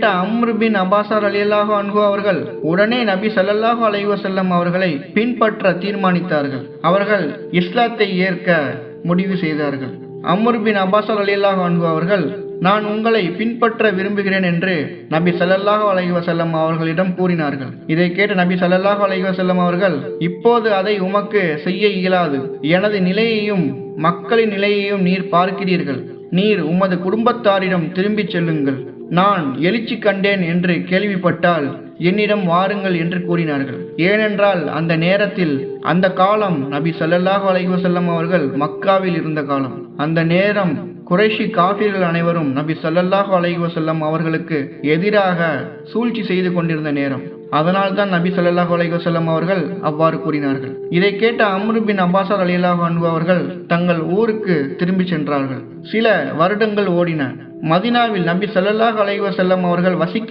கேட்ட அம்ரு பின் அபாசார் அலியல்லாஹு அன்ஹு அவர்கள் உடனே நபி ஸல்லல்லாஹு அலைஹி வஸல்லம் அவர்களை பின்பற்ற தீர்மானித்தார்கள். அவர்கள் இஸ்லாத்தை ஏற்க முடிவு செய்தார்கள். அம்ரு பின் அபாசார் அலியல்லாஹு அன்ஹு அவர்கள் நான் உங்களை பின்பற்ற விரும்புகிறேன் என்று நபி சல்லல்லாஹு அலைஹி வஸல்லம் அவர்களிடம் கூறினார்கள். இதை கேட்ட நபி சல்லல்லாஹு அலைஹி வஸல்லம் அவர்கள் இப்போது அதை உமக்கு செய்ய இயலாது. எனது நிலையையும் மக்களின் நிலையையும் நீர் பார்க்கிறீர்கள். நீர் உமது குடும்பத்தாரிடம் திரும்பிச் செல்லுங்கள். நான் எழுச்சி கண்டேன் என்று கேள்விப்பட்டால் என்னிடம் வாருங்கள் என்று கூறினார்கள். ஏனென்றால் அந்த நேரத்தில் அந்த காலம் நபி ஸல்லல்லாஹு அலைவசல்லம் அவர்கள் மக்காவில் இருந்த காலம். அந்த நேரம் குறைஷி காபிர்கள் அனைவரும் நபி சல்லல்லாஹ் அலைவசல்லம் அவர்களுக்கு எதிராக சூழ்ச்சி செய்து கொண்டிருந்த நேரம். அதனால் தான் நபி ஸல்லல்லாஹு அலைவசல்லம் அவர்கள் அவ்வாறு கூறினார்கள். இதை கேட்ட அம்ருபின் பின் அலிலாஹ் அன்பு அவர்கள் தங்கள் ஊருக்கு திரும்பி சென்றார்கள். சில வருடங்கள் ஓடின. மதினாவில் நபி ஸல்லல்லாஹு அலைவசல்லம் அவர்கள் வசிக்க